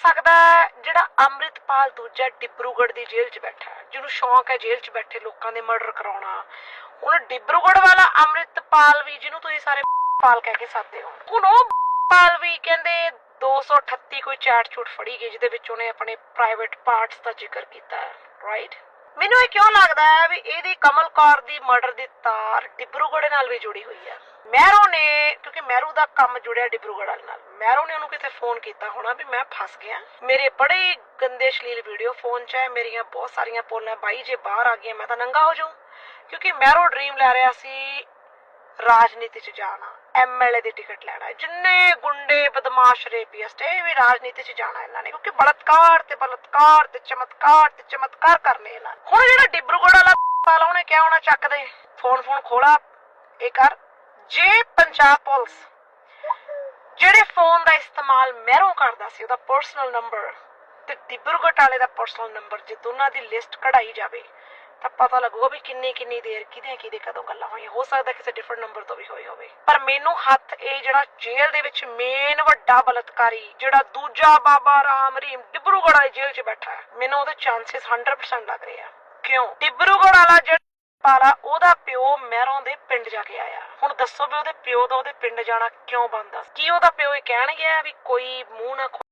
ਸਕਦਾ ਜਿਹੜਾ ਅੰਮ੍ਰਿਤਪਾਲ ਦੂਜਾ ਡਿਬਰੂਗੜ੍ਹ ਦੀ ਜੇਲ੍ਹ 'ਚ ਬੈਠਾ ਹੈ, ਜਿਹਨੂੰ ਸ਼ੌਂਕ ਹੈ ਜੇਲ੍ਹ 'ਚ ਬੈਠੇ ਲੋਕਾਂ ਦੇ ਮਰਡਰ ਕਰਾਉਣਾ। ਹੁਣ ਡਿਬਰੂਗੜ੍ਹ ਵਾਲਾ ਅੰਮ੍ਰਿਤਪਾਲ ਵੀ, ਜਿਹਨੂੰ ਤੁਸੀਂ ਸਾਰੇ ਪਾਲ ਕਹਿ ਕੇ ਸਾਦੇ ਹੋ, ਹੁਣ ਉਹ ਪਾਲ ਵੀ ਕਹਿੰਦੇ 238 ਕੋਈ ਚੈਟ ਚੂਟ ਫੜੀ ਗਈ, ਜਿਹਦੇ ਵਿੱਚ ਉਹਨੇ ਆਪਣੇ ਪ੍ਰਾਈਵੇਟ ਪਾਰਟਸ ਦਾ ਜ਼ਿਕਰ ਕੀਤਾ ਰਾਈਟ ਮੈਨੂੰ ਇਹ ਕਿਉਂ ਲੱਗਦਾ ਹੈ ਵੀ ਇਹਦੀ ਕਮਲ ਕੌਰ ਦੀ ਮਰਡਰ ਦੀ ਤਾਰ ਡਿਬਰੂਗੜ੍ਹ ਨਾਲ ਵੀ ਜੁੜੀ ਹੋਈ ਹੈ? ਮਹਿਰੋ ਨੇ, ਕਿਉਂਕਿ ਮਹਿਰੂ ਦਾ ਕੰਮ ਜੁੜਿਆ ਡਿਬਰੂਗੜ੍ਹ ਵਾਲੇ ਨਾਲ। ਮਹਿਰੋ ਨੇ ਉਹਨੂੰ ਕਿਤੇ ਫੋਨ ਕੀਤਾ ਹੋਣਾ ਵੀ ਮੈਂ ਫਸ ਗਿਆ। ਮੇਰੇ ਬੜੇ ਗੰਦੇ ਸ਼ਲੀਲ ਵੀਡੀਓ ਫੋਨ 'ਚ ਹੈ, ਮੇਰੀਆਂ ਬਹੁਤ ਸਾਰੀਆਂ ਪੋਲਾਂ, ਬਾਈ ਜੇ ਬਾਹਰ ਆ ਗਈਆਂ, ਮੈਂ ਤਾਂ ਨੰਗਾ ਹੋ ਜਾਊਂ। ਕਿਉਂਕਿ ਮਹਿਰੋ ਡ੍ਰੀਮ ਲੈ ਰਿਹਾ ਸੀ ਰਾਜਨੀਤੀ 'ਚ ਜਾਣਾ। ਐਮਐਲਏ ਦੀ ਟਿਕਟ ਲੈਣਾ ਜਿੰਨੇ ਗੁੰਡੇ, ਬਦਮਾਸ਼ ਰੇਪੀਸਟ ਇਹ ਵੀ ਰਾਜਨੀਤੀ 'ਚ ਜਾਣਾ ਇਹਨਾਂ ਨੇ, ਕਿਉਂਕਿ ਬਲਤਕਾਰ ਤੇ ਬਲਤਕਾਰ ਤੇ ਚਮਤਕਾਰ ਤੇ ਚਮਤਕਾਰ ਕਰਨੇ ਇਹਨਾਂ ਹੁਣ ਜਿਹੜਾ ਡਿਬਰੂਗੜ੍ਹ ਵਾਲਾ ਪਾਲਾ ਉਹਨੇ ਕਿਹਾ ਹੋਣਾ ਚੱਕ ਦੇ ਫੋਨ ਫੋਨ ਖੋਲਾ, ਇਹ ਕਰ। ਜੇ ਪੰਜਾਬ ਪੁਲਿਸ ਜਿਹੜੇ ਫੋਨ ਦਾ ਇਸਤੇਮਾਲ ਮਹਿਰੋਂ ਕਰਦਾ ਸੀ, ਉਹਦਾ ਪਰਸਨਲ ਨੰਬਰ ਤੇ ਡਿਬਰੂਗੜ੍ਹ ਵਾਲੇ ਦਾ ਪਰਸਨਲ ਨੰਬਰ ਜੇ ਦੋਨਾਂ ਦੀ ਲਿਸਟ ਕਢਾਈ ਜਾਵੇ ਤਾਂ ਪਤਾ ਲੱਗੂਗਾ ਵੀ ਕਿੰਨੀ ਕਿੰਨੀ ਦੇਰ ਕਿਹਦੇ ਕਿਹਦੇ ਕਦੋਂ ਗੱਲਾਂ ਹੋਈਆਂ। ਹੋ ਸਕਦਾ ਕਿਸੇ ਡਿਫਰੈਂਟ ਨੰਬਰ ਤੋਂ ਵੀ ਹੋਈ ਹੋਵੇ। ਪਰ ਮੈਨੂੰ ਹੱਥ ਇਹ ਜਿਹੜਾ ਜੇਲ੍ਹ ਦੇ ਵਿੱਚ ਮੇਨ ਵੱਡਾ ਬਲਤਕਾਰੀ, ਜਿਹੜਾ ਦੂਜਾ ਬਾਬਾ ਰਾਮ ਰਹੀਮ ਡਿਬਰੂਗੜ੍ਹ ਵਾਲੀ ਜੇਲ੍ਹ 'ਚ ਬੈਠਾ ਹੈ, ਮੈਨੂੰ ਉਹਦੇ ਚਾਂਸਸ 100% ਲੱਗ ਰਹੇ ਆ। ਕਿਉਂ? ਡਿਬਰੂਗੜ੍ਹ ਵਾਲਾ ਜਿਹੜਾ ਪਾਲਾ, ਉਹਦਾ ਪਿਓ ਮਹਿਰੋਂ ਦੇ ਪਿੰਡ ਜਾ ਕੇ ਆਇਆ। ਹੁਣ ਦੱਸੋ ਵੀ ਉਹਦੇ ਪਿਓ ਦਾ ਉਹਦੇ ਪਿੰਡ ਜਾਣਾ ਕਿਉਂ ਬੰਦਾ ਕੀ ਉਹਦਾ ਪਿਓ ਇਹ ਕਹਿਣ ਗਿਆ ਵੀ ਕੋਈ ਮੂੰਹ ਨਾ ਖੋ-